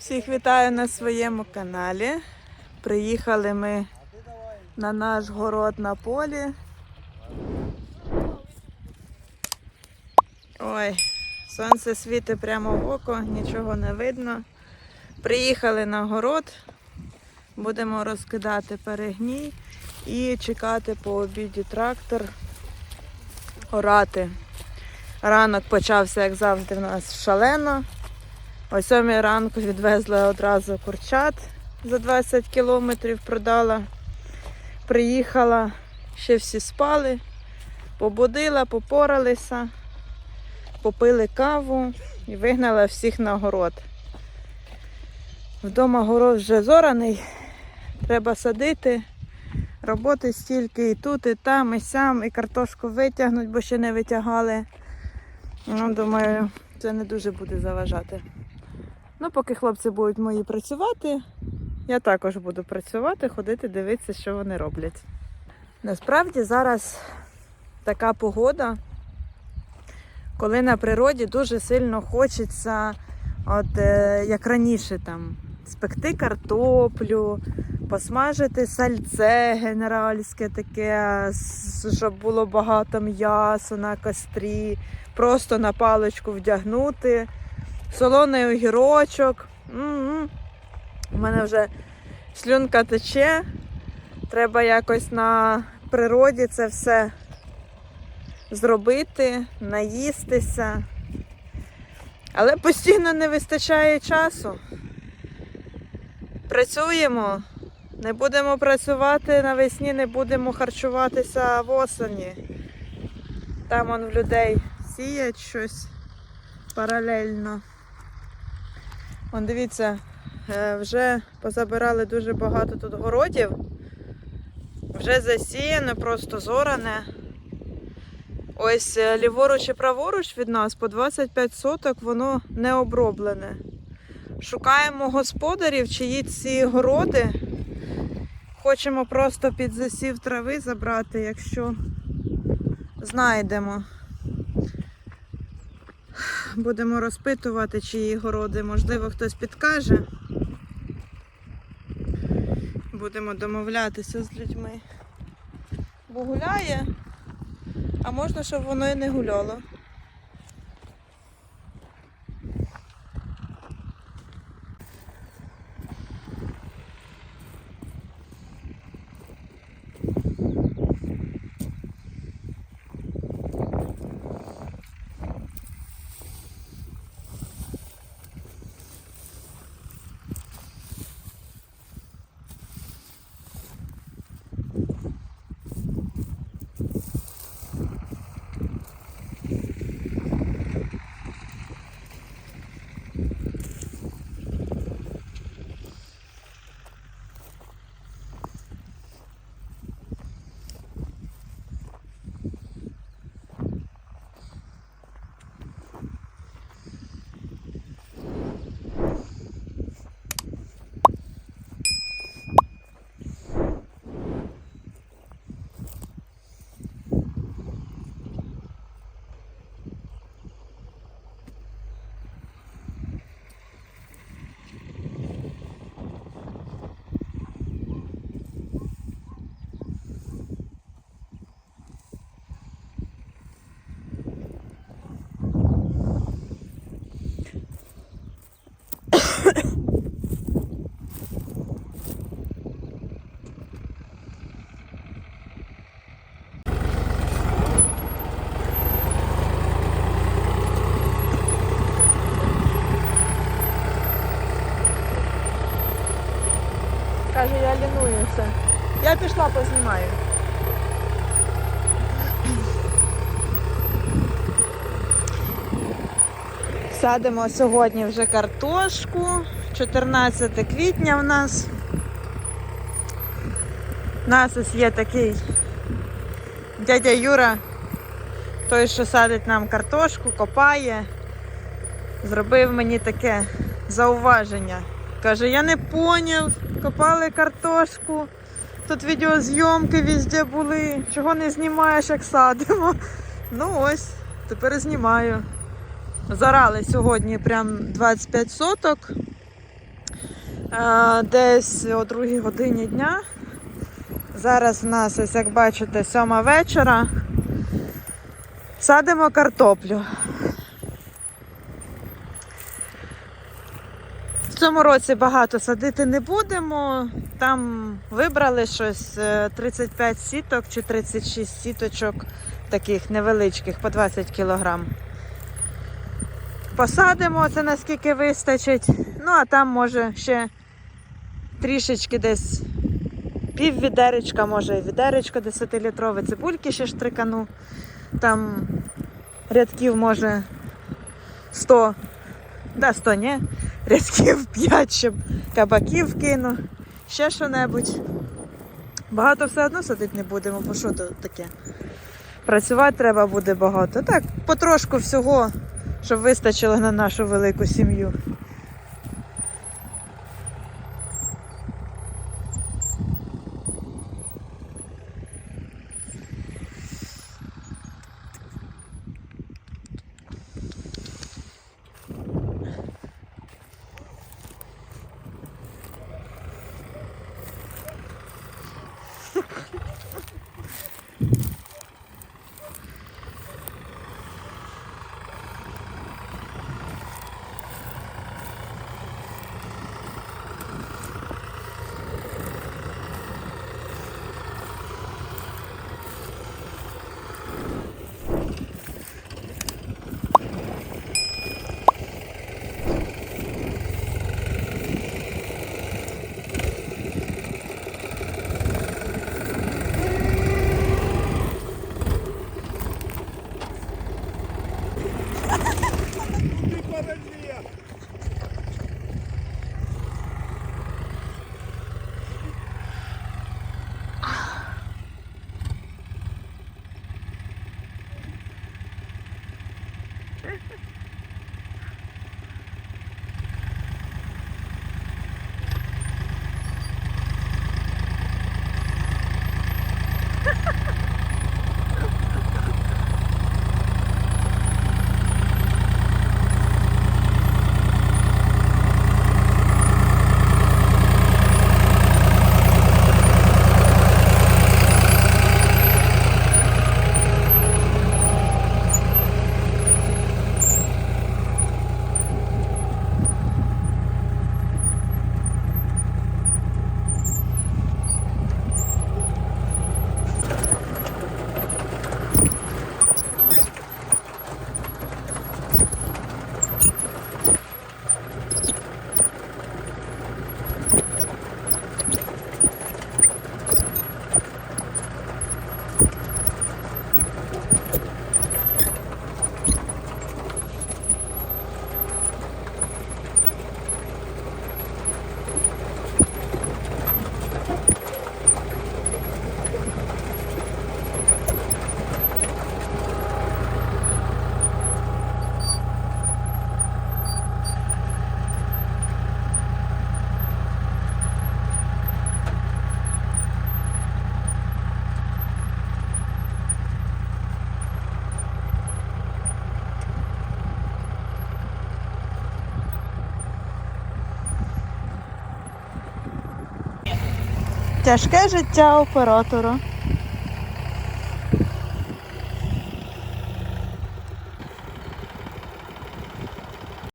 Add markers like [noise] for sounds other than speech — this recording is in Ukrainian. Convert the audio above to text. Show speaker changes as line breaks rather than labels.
Всіх вітаю на своєму каналі. Приїхали ми на наш город на полі. Ой, сонце світить прямо в око, нічого не видно. Приїхали на город, будемо розкидати перегній і чекати по обіді трактор орати. Ранок почався, як завжди, в нас шалено. О сьомій ранку відвезли одразу курчат за 20 кілометрів, продала. Приїхала, ще всі спали, побудила, попоралися, попили каву і вигнала всіх на город. Вдома город вже зораний, треба садити. Роботи стільки і тут, і там, і сям, і картошку витягнуть, бо ще не витягали. Ну, думаю, це не дуже буде заважати. Ну, поки хлопці будуть мої працювати, я також буду працювати, ходити, дивитися, що вони роблять. Насправді зараз така погода, коли на природі дуже сильно хочеться, от е, як раніше там, спекти картоплю, посмажити сальце генеральське таке, щоб було багато м'яса на кострі, просто на паличку вдягнути солоний огірочок. У мене вже слюнка тече. Треба якось на природі це все зробити, наїстися. Але постійно не вистачає часу. Працюємо. Не будемо працювати навесні, не будемо харчуватися восені. Там он в людей сіять щось паралельно. Вон дивіться, е, вже позабирали дуже багато тут городів. Вже засіяно, просто зоране. Ось е, ліворуч і праворуч від нас по 25 соток воно не оброблене. Шукаємо господарів, чиї ці городи. Хочемо просто під засів трави забрати, якщо знайдемо. Будемо розпитувати, чиї городи, можливо, хтось підкаже. Будемо домовлятися з людьми. Бо гуляє, а можна, щоб воно і не гуляло. Каже, я лінуюся. Я пішла познімаю. Садимо сьогодні вже картошку. 14 квітня в нас. У нас ось є такий дядя Юра, той, що садить нам картошку, копає. Зробив мені таке зауваження. Каже, я не поняв, копали картошку. Тут відеозйомки везде були. Чого не знімаєш, як садимо? [laughs] Ну ось, тепер знімаю. Зарали сьогодні прям 25 соток. Десь о другій годині дня. Зараз в нас, ось як бачите, сьома вечора. Садимо картоплю. В цьому році багато садити не будемо. Там вибрали щось е, 35 сіток чи 36 сіточок таких невеличких по 20 кілограм. Посадимо це наскільки вистачить. Ну а там може ще трішечки десь пів відеречка, може і відеречко 10-літрове цибульки ще штрикану. Там рядків може 100, да 100 ні, рядків 5, щоб кабаків кину, ще що-небудь. Багато все одно садити не будемо, бо що тут таке? Працювати треба буде багато. Так, потрошку всього, щоб вистачило на нашу велику сім'ю. Тяжке життя оператора.